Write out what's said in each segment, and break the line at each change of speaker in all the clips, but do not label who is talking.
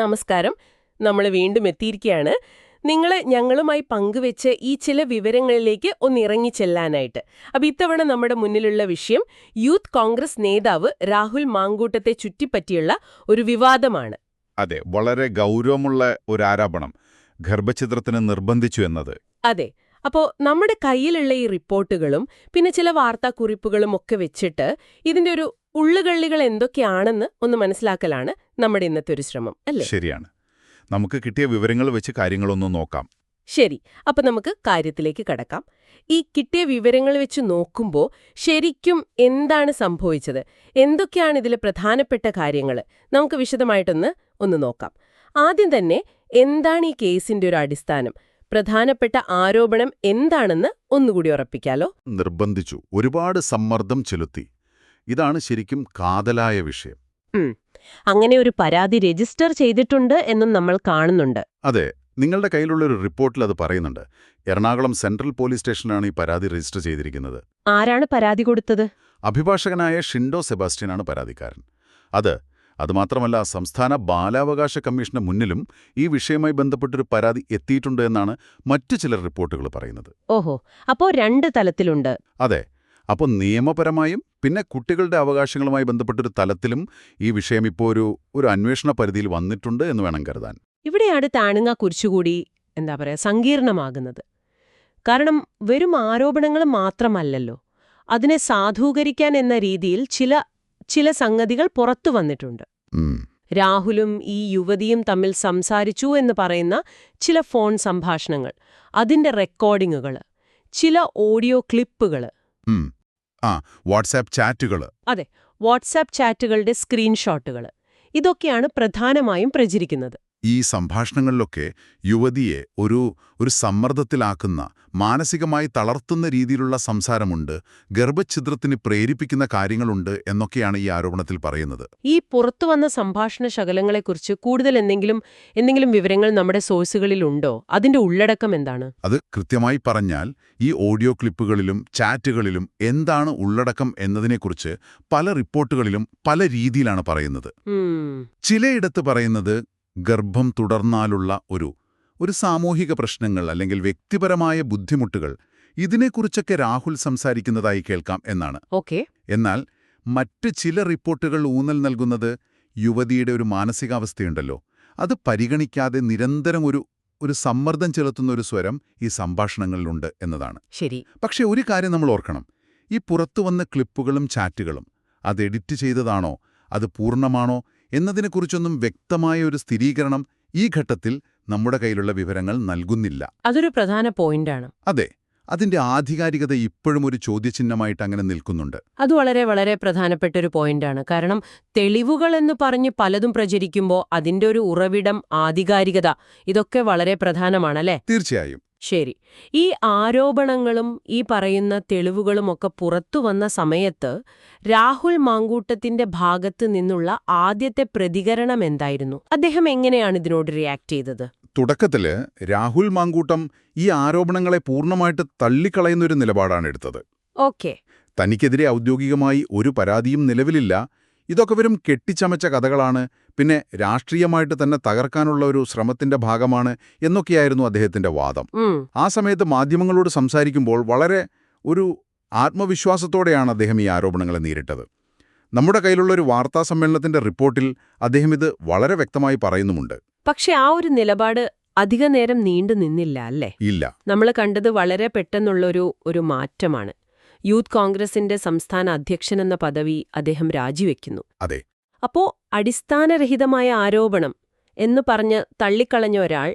നമസ്കാരം നമ്മൾ വീണ്ടും എത്തിയിരിക്കുകയാണ് നിങ്ങൾ ഞങ്ങളുമായി പങ്കുവെച്ച് ഈ ചില വിവരങ്ങളിലേക്ക് ഒന്ന് ഇറങ്ങി ചെല്ലാനായിട്ട് അപ്പം ഇത്തവണ നമ്മുടെ മുന്നിലുള്ള വിഷയം യൂത്ത് കോൺഗ്രസ് നേതാവ് രാഹുൽ മാങ്കൂട്ടത്തെ ചുറ്റിപ്പറ്റിയുള്ള ഒരു വിവാദമാണ്
അതെ വളരെ ഗൗരവമുള്ള ഒരു ആരോപണം ഗർഭചിത്രത്തിന് നിർബന്ധിച്ചു എന്നത്
അതെ അപ്പോൾ നമ്മുടെ കയ്യിലുള്ള ഈ റിപ്പോർട്ടുകളും പിന്നെ ചില വാർത്താക്കുറിപ്പുകളും ഒക്കെ വെച്ചിട്ട് ഇതിന്റെ ഒരു ഉള്ളുകള്ളികൾ എന്തൊക്കെയാണെന്ന് ഒന്ന് മനസ്സിലാക്കലാണ് നമ്മുടെ ഇന്നത്തെ ഒരു ശ്രമം
അല്ലേ ശരിയാണ് നമുക്ക് കിട്ടിയ വിവരങ്ങൾ വെച്ച് കാര്യങ്ങളൊന്നും നോക്കാം
ശരി അപ്പൊ നമുക്ക് കാര്യത്തിലേക്ക് കടക്കാം ഈ കിട്ടിയ വിവരങ്ങൾ വെച്ച് നോക്കുമ്പോൾ ശരിക്കും എന്താണ് സംഭവിച്ചത് എന്തൊക്കെയാണ് ഇതിലെ പ്രധാനപ്പെട്ട കാര്യങ്ങൾ നമുക്ക് വിശദമായിട്ടൊന്ന് ഒന്ന് നോക്കാം ആദ്യം തന്നെ എന്താണ് ഈ കേസിന്റെ ഒരു അടിസ്ഥാനം പ്രധാനപ്പെട്ട ആരോപണം എന്താണെന്ന് ഒന്നുകൂടി ഉറപ്പിക്കാലോ
നിർബന്ധിച്ചു ഒരുപാട് സമ്മർദ്ദം ചെലുത്തി ഇതാണ് ശരിക്കും കാതലായ വിഷയം
അങ്ങനെ ഒരു പരാതി രജിസ്റ്റർ ചെയ്തിട്ടുണ്ട് എന്നും നമ്മൾ കാണുന്നുണ്ട്
അതെ നിങ്ങളുടെ കയ്യിലുള്ള ഒരു റിപ്പോർട്ടിൽ അത് പറയുന്നുണ്ട് എറണാകുളം സെൻട്രൽ പോലീസ് സ്റ്റേഷനാണ് ഈ പരാതി രജിസ്റ്റർ ചെയ്തിരിക്കുന്നത്
ആരാണ് പരാതി കൊടുത്തത്
അഭിഭാഷകനായ ഷിൻഡോ സെബാസ്റ്റ്യനാണ് പരാതിക്കാരൻ അത് അതുമാത്രമല്ല സംസ്ഥാന ബാലാവകാശ കമ്മീഷന് മുന്നിലും ഈ വിഷയവുമായി ബന്ധപ്പെട്ടൊരു പരാതി എത്തിയിട്ടുണ്ട് എന്നാണ് മറ്റു ചില റിപ്പോർട്ടുകൾ പറയുന്നത്
ഓഹോ അപ്പോ രണ്ട് തലത്തിലുണ്ട്
അതെ അപ്പോൾ നിയമപരമായും പിന്നെ കുട്ടികളുടെ അവകാശങ്ങളുമായി ബന്ധപ്പെട്ടൊരു തലത്തിലും ഈ വിഷയം ഇപ്പോൾ ഒരു ഒരു അന്വേഷണ പരിധിയിൽ വന്നിട്ടുണ്ട് എന്ന് വേണം കരുതാൻ
ഇവിടെയാണ് താണുങ്ങ കുറിച്ചുകൂടി എന്താ പറയുക സങ്കീർണമാകുന്നത് കാരണം വെറും ആരോപണങ്ങൾ മാത്രമല്ലല്ലോ അതിനെ സാധൂകരിക്കാൻ എന്ന രീതിയിൽ ചില ചില സംഗതികൾ പുറത്തു വന്നിട്ടുണ്ട് രാഹുലും ഈ യുവതിയും തമ്മിൽ സംസാരിച്ചു എന്ന് പറയുന്ന ചില ഫോൺ സംഭാഷണങ്ങൾ അതിന്റെ റെക്കോർഡിങ്ങുകൾ ചില ഓഡിയോ ക്ലിപ്പുകൾ
ആ വാട്സാപ്പ് ചാറ്റുകൾ
അതെ വാട്സാപ്പ് ചാറ്റുകളുടെ സ്ക്രീൻഷോട്ടുകൾ ഇതൊക്കെയാണ് പ്രധാനമായും പ്രചരിക്കുന്നത്
ഈ സംഭാഷണങ്ങളിലൊക്കെ യുവതിയെ ഒരു ഒരു സമ്മർദ്ദത്തിലാക്കുന്ന മാനസികമായി തളർത്തുന്ന രീതിയിലുള്ള സംസാരമുണ്ട് ഗർഭഛിദ്രത്തിന് പ്രേരിപ്പിക്കുന്ന കാര്യങ്ങളുണ്ട് എന്നൊക്കെയാണ് ഈ ആരോപണത്തിൽ പറയുന്നത്
ഈ പുറത്തു വന്ന സംഭാഷണ ശകലങ്ങളെക്കുറിച്ച് കൂടുതൽ എന്തെങ്കിലും എന്തെങ്കിലും വിവരങ്ങൾ നമ്മുടെ സോഴ്സുകളിലുണ്ടോ അതിന്റെ ഉള്ളടക്കം എന്താണ്
അത് കൃത്യമായി പറഞ്ഞാൽ ഈ ഓഡിയോ ക്ലിപ്പുകളിലും ചാറ്റുകളിലും എന്താണ് ഉള്ളടക്കം എന്നതിനെക്കുറിച്ച് പല റിപ്പോർട്ടുകളിലും പല രീതിയിലാണ് പറയുന്നത് ചിലയിടത്ത് പറയുന്നത് ഗർഭം തുടർന്നാലുള്ള ഒരു ഒരു സാമൂഹിക പ്രശ്നങ്ങൾ അല്ലെങ്കിൽ വ്യക്തിപരമായ ബുദ്ധിമുട്ടുകൾ ഇതിനെക്കുറിച്ചൊക്കെ രാഹുൽ സംസാരിക്കുന്നതായി കേൾക്കാം എന്നാണ് ഓക്കെ എന്നാൽ മറ്റ് ചില റിപ്പോർട്ടുകൾ ഊന്നൽ നൽകുന്നത് യുവതിയുടെ ഒരു മാനസികാവസ്ഥയുണ്ടല്ലോ അത് പരിഗണിക്കാതെ നിരന്തരം ഒരു ഒരു സമ്മർദ്ദം ചെലുത്തുന്ന ഒരു സ്വരം ഈ സംഭാഷണങ്ങളിലുണ്ട് എന്നതാണ് ശരി പക്ഷേ ഒരു കാര്യം നമ്മൾ ഓർക്കണം ഈ പുറത്തു വന്ന ക്ലിപ്പുകളും ചാറ്റുകളും അത് എഡിറ്റ് ചെയ്തതാണോ അത് പൂർണ്ണമാണോ എന്നതിനെക്കുറിച്ചൊന്നും വ്യക്തമായ ഒരു സ്ഥിരീകരണം ഈ ഘട്ടത്തിൽ നമ്മുടെ കയ്യിലുള്ള വിവരങ്ങൾ നൽകുന്നില്ല
അതൊരു പ്രധാന പോയിന്റാണ്
അതെ അതിന്റെ ആധികാരികത ഇപ്പോഴും ഒരു ചോദ്യചിഹ്നമായിട്ട് അങ്ങനെ നിൽക്കുന്നുണ്ട്
അത് വളരെ വളരെ പ്രധാനപ്പെട്ട ഒരു പോയിന്റാണ് കാരണം തെളിവുകൾ എന്ന് പറഞ്ഞ് പലതും പ്രചരിക്കുമ്പോൾ അതിന്റെ ഒരു ഉറവിടം ആധികാരികത ഇതൊക്കെ വളരെ പ്രധാനമാണ് തീർച്ചയായും ശരി ഈ ആരോപണങ്ങളും ഈ പറയുന്ന തെളിവുകളും ഒക്കെ പുറത്തു വന്ന സമയത്ത് രാഹുൽ മാങ്കൂട്ടത്തിന്റെ ഭാഗത്ത് നിന്നുള്ള ആദ്യത്തെ പ്രതികരണം എന്തായിരുന്നു അദ്ദേഹം എങ്ങനെയാണ് ഇതിനോട് റിയാക്ട് ചെയ്തത്
തുടക്കത്തില് രാഹുൽ മാങ്കൂട്ടം ഈ ആരോപണങ്ങളെ പൂർണ്ണമായിട്ട് തള്ളിക്കളയുന്ന ഒരു നിലപാടാണ് എടുത്തത് ഓക്കെ തനിക്കെതിരെ ഔദ്യോഗികമായി ഒരു പരാതിയും നിലവിലില്ല ഇതൊക്കെ വരും കെട്ടിച്ചമച്ച കഥകളാണ് പിന്നെ രാഷ്ട്രീയമായിട്ട് തന്നെ തകർക്കാനുള്ള ഒരു ശ്രമത്തിന്റെ ഭാഗമാണ് എന്നൊക്കെയായിരുന്നു അദ്ദേഹത്തിന്റെ വാദം ആ സമയത്ത് മാധ്യമങ്ങളോട് സംസാരിക്കുമ്പോൾ വളരെ ഒരു ആത്മവിശ്വാസത്തോടെയാണ് അദ്ദേഹം ഈ ആരോപണങ്ങളെ നേരിട്ടത് നമ്മുടെ കയ്യിലുള്ള ഒരു വാർത്താ സമ്മേളനത്തിന്റെ റിപ്പോർട്ടിൽ അദ്ദേഹം ഇത് വളരെ വ്യക്തമായി പറയുന്നുമുണ്ട്
പക്ഷെ ആ ഒരു നിലപാട് അധിക നേരം നീണ്ടു നിന്നില്ല അല്ലേ ഇല്ല നമ്മൾ കണ്ടത് വളരെ പെട്ടെന്നുള്ളൊരു ഒരു മാറ്റമാണ് യൂത്ത് കോൺഗ്രസിന്റെ സംസ്ഥാന അധ്യക്ഷൻ എന്ന പദവി അദ്ദേഹം രാജിവെക്കുന്നു അതെ അപ്പോ അടിസ്ഥാനരഹിതമായ ആരോപണം എന്ന് പറഞ്ഞ് തള്ളിക്കളഞ്ഞ ഒരാൾ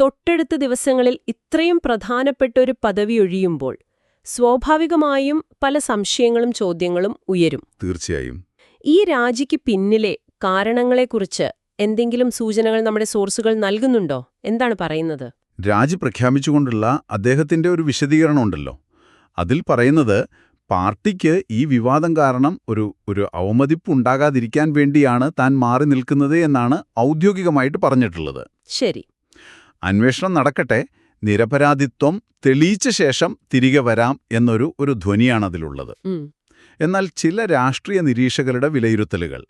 തൊട്ടടുത്ത ദിവസങ്ങളിൽ ഇത്രയും പ്രധാനപ്പെട്ട ഒരു പദവി ഒഴിയുമ്പോൾ സ്വാഭാവികമായും പല സംശയങ്ങളും ചോദ്യങ്ങളും ഉയരും തീർച്ചയായും ഈ രാജിക്ക് പിന്നിലെ കാരണങ്ങളെക്കുറിച്ച് എന്തെങ്കിലും സൂചനകൾ നമ്മുടെ സോഴ്സുകൾ നൽകുന്നുണ്ടോ എന്താണ് പറയുന്നത്
രാജി പ്രഖ്യാപിച്ചുകൊണ്ടുള്ള അദ്ദേഹത്തിന്റെ ഒരു വിശദീകരണമുണ്ടല്ലോ അതിൽ പറയുന്നത് പാർട്ടിക്ക് ഈ വിവാദം കാരണം ഒരു ഒരു അവമതിപ്പുണ്ടാകാതിരിക്കാൻ വേണ്ടിയാണ് താൻ മാറി നിൽക്കുന്നത് എന്നാണ് ഔദ്യോഗികമായിട്ട് പറഞ്ഞിട്ടുള്ളത് ശരി അന്വേഷണം നടക്കട്ടെ നിരപരാധിത്വം തെളിയിച്ച ശേഷം തിരികെ വരാം എന്നൊരു ഒരു ധ്വനിയാണതിലുള്ളത് എന്നാൽ ചില രാഷ്ട്രീയ നിരീക്ഷകരുടെ വിലയിരുത്തലുകൾ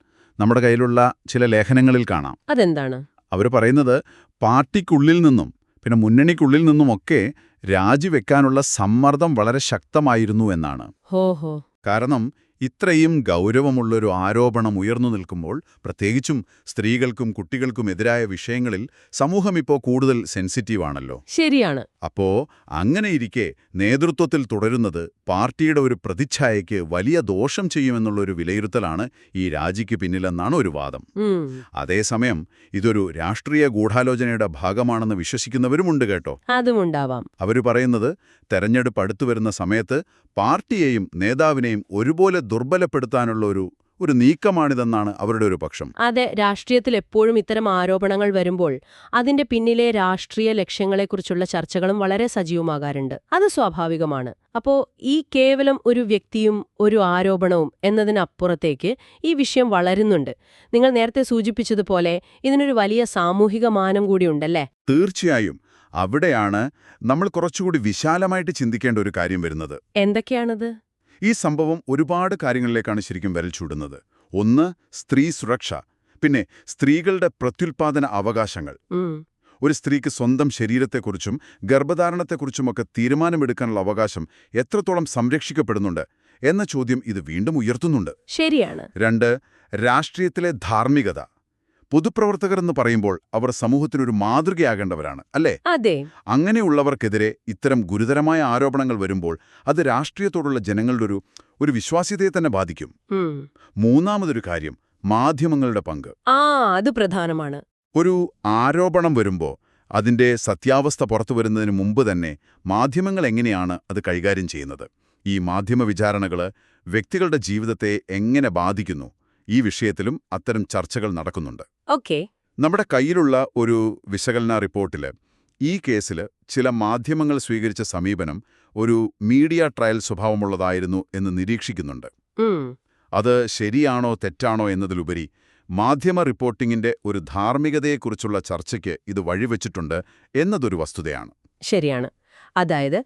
നമ്മുടെ കയ്യിലുള്ള ചില ലേഖനങ്ങളിൽ കാണാം അതെന്താണ് അവർ പറയുന്നത് പാർട്ടിക്കുള്ളിൽ നിന്നും പിന്നെ മുന്നണിക്കുള്ളിൽ നിന്നുമൊക്കെ രാജിവെക്കാനുള്ള സമ്മർദ്ദം വളരെ ശക്തമായിരുന്നു എന്നാണ് കാരണം ഇത്രയും ഗൗരവമുള്ളൊരു ആരോപണം ഉയർന്നു നിൽക്കുമ്പോൾ പ്രത്യേകിച്ചും സ്ത്രീകൾക്കും കുട്ടികൾക്കും എതിരായ വിഷയങ്ങളിൽ സമൂഹം ഇപ്പോൾ കൂടുതൽ സെൻസിറ്റീവാണല്ലോ ശരിയാണ് അപ്പോ അങ്ങനെയിരിക്കെ നേതൃത്വത്തിൽ തുടരുന്നത് പാർട്ടിയുടെ ഒരു പ്രതിച്ഛായയ്ക്ക് വലിയ ദോഷം ചെയ്യുമെന്നുള്ളൊരു വിലയിരുത്തലാണ് ഈ രാജിക്ക് പിന്നിലെന്നാണ് ഒരു വാദം അതേസമയം ഇതൊരു രാഷ്ട്രീയ ഗൂഢാലോചനയുടെ ഭാഗമാണെന്ന് വിശ്വസിക്കുന്നവരുമുണ്ട് കേട്ടോ
അതുമുണ്ടാവാം
അവര് പറയുന്നത് തെരഞ്ഞെടുപ്പ് അടുത്തുവരുന്ന സമയത്ത് പാർട്ടിയെയും നേതാവിനെയും ഒരുപോലെ ദുർബലപ്പെടുത്താനുള്ള ഒരു ഒരു നീക്കമാണിതെന്നാണ് അവരുടെ ഒരു പക്ഷം
അതെ രാഷ്ട്രീയത്തിൽ എപ്പോഴും ഇത്തരം ആരോപണങ്ങൾ വരുമ്പോൾ അതിന്റെ പിന്നിലെ രാഷ്ട്രീയ ലക്ഷ്യങ്ങളെക്കുറിച്ചുള്ള ചർച്ചകളും വളരെ സജീവമാകാറുണ്ട് അത് സ്വാഭാവികമാണ് അപ്പോൾ ഈ കേവലം ഒരു വ്യക്തിയും ഒരു ആരോപണവും എന്നതിനപ്പുറത്തേക്ക് ഈ വിഷയം വളരുന്നുണ്ട് നിങ്ങൾ നേരത്തെ സൂചിപ്പിച്ചതുപോലെ ഇതിനൊരു വലിയ സാമൂഹിക മാനം കൂടിയുണ്ടല്ലേ
തീർച്ചയായും അവിടെയാണ് നമ്മൾ കുറച്ചുകൂടി വിശാലമായിട്ട് ചിന്തിക്കേണ്ട ഒരു കാര്യം വരുന്നത്
എന്തൊക്കെയാണത്
ഈ സംഭവം ഒരുപാട് കാര്യങ്ങളിലേക്കാണ് ശരിക്കും വരൽ ചൂടുന്നത് ഒന്ന് സ്ത്രീ സുരക്ഷ പിന്നെ സ്ത്രീകളുടെ പ്രത്യുൽപാദന അവകാശങ്ങൾ ഒരു സ്ത്രീക്ക് സ്വന്തം ശരീരത്തെക്കുറിച്ചും ഗർഭധാരണത്തെക്കുറിച്ചുമൊക്കെ തീരുമാനമെടുക്കാനുള്ള അവകാശം എത്രത്തോളം സംരക്ഷിക്കപ്പെടുന്നുണ്ട് എന്ന ചോദ്യം ഇത് വീണ്ടും ഉയർത്തുന്നുണ്ട് ശരിയാണ് രണ്ട് രാഷ്ട്രീയത്തിലെ ധാർമ്മികത പൊതുപ്രവർത്തകർ എന്ന് പറയുമ്പോൾ അവർ സമൂഹത്തിനൊരു മാതൃകയാകേണ്ടവരാണ് അല്ലേ അതെ അങ്ങനെയുള്ളവർക്കെതിരെ ഇത്തരം ഗുരുതരമായ ആരോപണങ്ങൾ വരുമ്പോൾ അത് രാഷ്ട്രീയത്തോടുള്ള ജനങ്ങളുടെ ഒരു ഒരു വിശ്വാസ്യതയെ തന്നെ ബാധിക്കും മൂന്നാമതൊരു കാര്യം മാധ്യമങ്ങളുടെ പങ്ക്
ആ അത് പ്രധാനമാണ്
ഒരു ആരോപണം വരുമ്പോൾ അതിന്റെ സത്യാവസ്ഥ പുറത്തു വരുന്നതിന് മുമ്പ് തന്നെ മാധ്യമങ്ങൾ എങ്ങനെയാണ് അത് കൈകാര്യം ചെയ്യുന്നത് ഈ മാധ്യമ വിചാരണകള് വ്യക്തികളുടെ ജീവിതത്തെ എങ്ങനെ ബാധിക്കുന്നു ഈ വിഷയത്തിലും അത്തരം ചർച്ചകൾ നടക്കുന്നുണ്ട് ഓക്കെ നമ്മുടെ കയ്യിലുള്ള ഒരു വിശകലന റിപ്പോർട്ടിൽ ഈ കേസിൽ ചില മാധ്യമങ്ങൾ സ്വീകരിച്ച സമീപനം ഒരു മീഡിയ ട്രയൽ സ്വഭാവമുള്ളതായിരുന്നു എന്ന് നിരീക്ഷിക്കുന്നുണ്ട് അത് ശരിയാണോ തെറ്റാണോ എന്നതിലുപരി മാധ്യമ റിപ്പോർട്ടിംഗിന്റെ ഒരു ധാർമ്മികതയെക്കുറിച്ചുള്ള ചർച്ചയ്ക്ക് ഇത് വഴിവെച്ചിട്ടുണ്ട് എന്നതൊരു വസ്തുതയാണ്
ശരിയാണ് അതായത്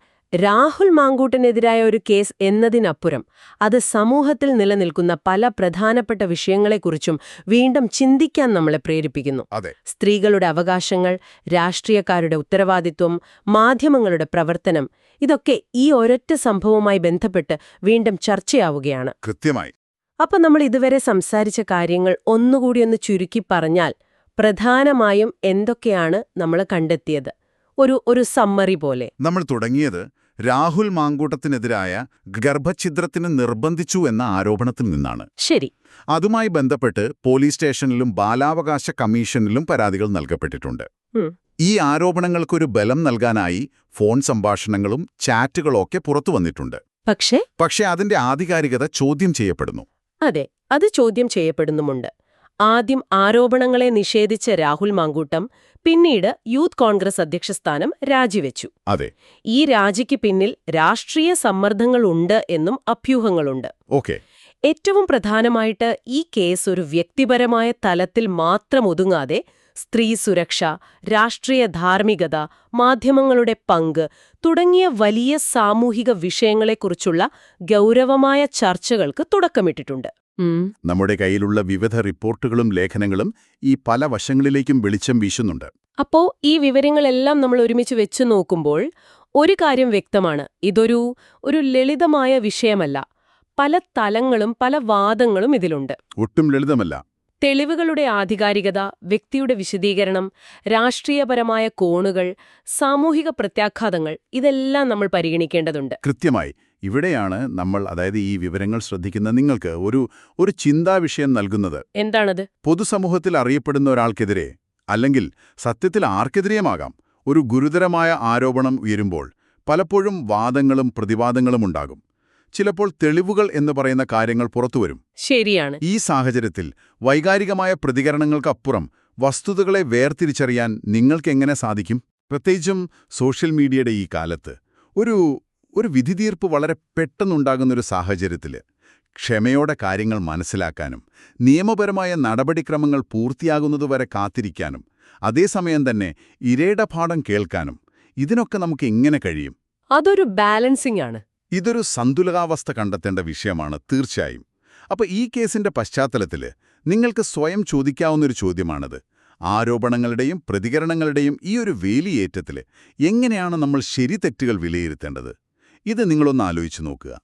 രാഹുൽ മാങ്കൂട്ടനെതിരായ ഒരു കേസ് എന്നതിനപ്പുറം അത് സമൂഹത്തിൽ നിലനിൽക്കുന്ന പല പ്രധാനപ്പെട്ട വിഷയങ്ങളെക്കുറിച്ചും വീണ്ടും ചിന്തിക്കാൻ നമ്മളെ പ്രേരിപ്പിക്കുന്നു സ്ത്രീകളുടെ അവകാശങ്ങൾ രാഷ്ട്രീയക്കാരുടെ ഉത്തരവാദിത്വം മാധ്യമങ്ങളുടെ പ്രവർത്തനം ഇതൊക്കെ ഈ ഒരൊറ്റ സംഭവവുമായി ബന്ധപ്പെട്ട് വീണ്ടും ചർച്ചയാവുകയാണ് കൃത്യമായി അപ്പൊ നമ്മൾ ഇതുവരെ സംസാരിച്ച കാര്യങ്ങൾ ഒന്നുകൂടി ഒന്ന് ചുരുക്കി പറഞ്ഞാൽ പ്രധാനമായും എന്തൊക്കെയാണ് നമ്മൾ കണ്ടെത്തിയത് ഒരു ഒരു സമ്മറി പോലെ
നമ്മൾ തുടങ്ങിയത് രാഹുൽ മാങ്കൂട്ടത്തിനെതിരായ ഗർഭഛിദ്രത്തിന് നിർബന്ധിച്ചു എന്ന ആരോപണത്തിൽ നിന്നാണ് ശരി അതുമായി ബന്ധപ്പെട്ട് പോലീസ് സ്റ്റേഷനിലും ബാലാവകാശ കമ്മീഷനിലും പരാതികൾ നൽകപ്പെട്ടിട്ടുണ്ട് ഈ ആരോപണങ്ങൾക്കൊരു ബലം നൽകാനായി ഫോൺ സംഭാഷണങ്ങളും ചാറ്റുകളൊക്കെ പുറത്തു വന്നിട്ടുണ്ട് പക്ഷേ പക്ഷേ അതിന്റെ ആധികാരികത ചോദ്യം ചെയ്യപ്പെടുന്നു
അതെ അത് ചോദ്യം ചെയ്യപ്പെടുന്നുമുണ്ട് ആദ്യം ആരോപണങ്ങളെ നിഷേധിച്ച രാഹുൽ മാങ്കൂട്ടം പിന്നീട് യൂത്ത് കോൺഗ്രസ് അധ്യക്ഷ സ്ഥാനം രാജിവെച്ചു അതെ ഈ രാജിക്ക് പിന്നിൽ രാഷ്ട്രീയ സമ്മർദ്ദങ്ങളുണ്ട് എന്നും അഭ്യൂഹങ്ങളുണ്ട് ഓക്കെ ഏറ്റവും പ്രധാനമായിട്ട് ഈ കേസ് ഒരു വ്യക്തിപരമായ തലത്തിൽ മാത്രം ഒതുങ്ങാതെ സ്ത്രീ സുരക്ഷ രാഷ്ട്രീയ ധാർമ്മികത മാധ്യമങ്ങളുടെ പങ്ക് തുടങ്ങിയ വലിയ സാമൂഹിക വിഷയങ്ങളെക്കുറിച്ചുള്ള ഗൗരവമായ ചർച്ചകൾക്ക് തുടക്കമിട്ടിട്ടുണ്ട്
നമ്മുടെ കയ്യിലുള്ള വിവിധ റിപ്പോർട്ടുകളും ലേഖനങ്ങളും ഈ പല വശങ്ങളിലേക്കും വെളിച്ചം വീശുന്നുണ്ട്
അപ്പോ ഈ വിവരങ്ങളെല്ലാം നമ്മൾ ഒരുമിച്ച് വെച്ചു നോക്കുമ്പോൾ ഒരു കാര്യം വ്യക്തമാണ് ഇതൊരു ഒരു ലളിതമായ വിഷയമല്ല പല തലങ്ങളും പല വാദങ്ങളും ഇതിലുണ്ട്
ഒട്ടും ലളിതമല്ല
തെളിവുകളുടെ ആധികാരികത വ്യക്തിയുടെ വിശദീകരണം രാഷ്ട്രീയപരമായ കോണുകൾ സാമൂഹിക പ്രത്യാഘാതങ്ങൾ ഇതെല്ലാം നമ്മൾ പരിഗണിക്കേണ്ടതുണ്ട്
കൃത്യമായി ഇവിടെയാണ് നമ്മൾ അതായത് ഈ വിവരങ്ങൾ ശ്രദ്ധിക്കുന്ന നിങ്ങൾക്ക് ഒരു ഒരു ചിന്താ വിഷയം നൽകുന്നത് എന്താണത് പൊതുസമൂഹത്തിൽ അറിയപ്പെടുന്ന ഒരാൾക്കെതിരെ അല്ലെങ്കിൽ സത്യത്തിൽ ആർക്കെതിരെയുമാകാം ഒരു ഗുരുതരമായ ആരോപണം ഉയരുമ്പോൾ പലപ്പോഴും വാദങ്ങളും പ്രതിവാദങ്ങളും ഉണ്ടാകും ചിലപ്പോൾ തെളിവുകൾ എന്ന് പറയുന്ന കാര്യങ്ങൾ പുറത്തുവരും ശരിയാണ് ഈ സാഹചര്യത്തിൽ വൈകാരികമായ പ്രതികരണങ്ങൾക്കപ്പുറം വസ്തുതകളെ വേർതിരിച്ചറിയാൻ നിങ്ങൾക്കെങ്ങനെ സാധിക്കും പ്രത്യേകിച്ചും സോഷ്യൽ മീഡിയയുടെ ഈ കാലത്ത് ഒരു ഒരു വിധിതീർപ്പ് വളരെ പെട്ടെന്നുണ്ടാകുന്നൊരു സാഹചര്യത്തിൽ ക്ഷമയോടെ കാര്യങ്ങൾ മനസ്സിലാക്കാനും നിയമപരമായ നടപടിക്രമങ്ങൾ പൂർത്തിയാകുന്നതുവരെ കാത്തിരിക്കാനും അതേസമയം തന്നെ ഇരയുടെ പാഠം കേൾക്കാനും ഇതിനൊക്കെ നമുക്ക് എങ്ങനെ കഴിയും
അതൊരു ബാലൻസിംഗ് ആണ്
ഇതൊരു സന്തുലിതാവസ്ഥ കണ്ടെത്തേണ്ട വിഷയമാണ് തീർച്ചയായും അപ്പോൾ ഈ കേസിന്റെ പശ്ചാത്തലത്തിൽ നിങ്ങൾക്ക് സ്വയം ചോദിക്കാവുന്നൊരു ചോദ്യമാണത് ആരോപണങ്ങളുടെയും പ്രതികരണങ്ങളുടെയും ഈ ഒരു വേലിയേറ്റത്തിൽ എങ്ങനെയാണ് നമ്മൾ ശരി തെറ്റുകൾ വിലയിരുത്തേണ്ടത് ഇത് നിങ്ങളൊന്ന് ആലോചിച്ച് നോക്കുക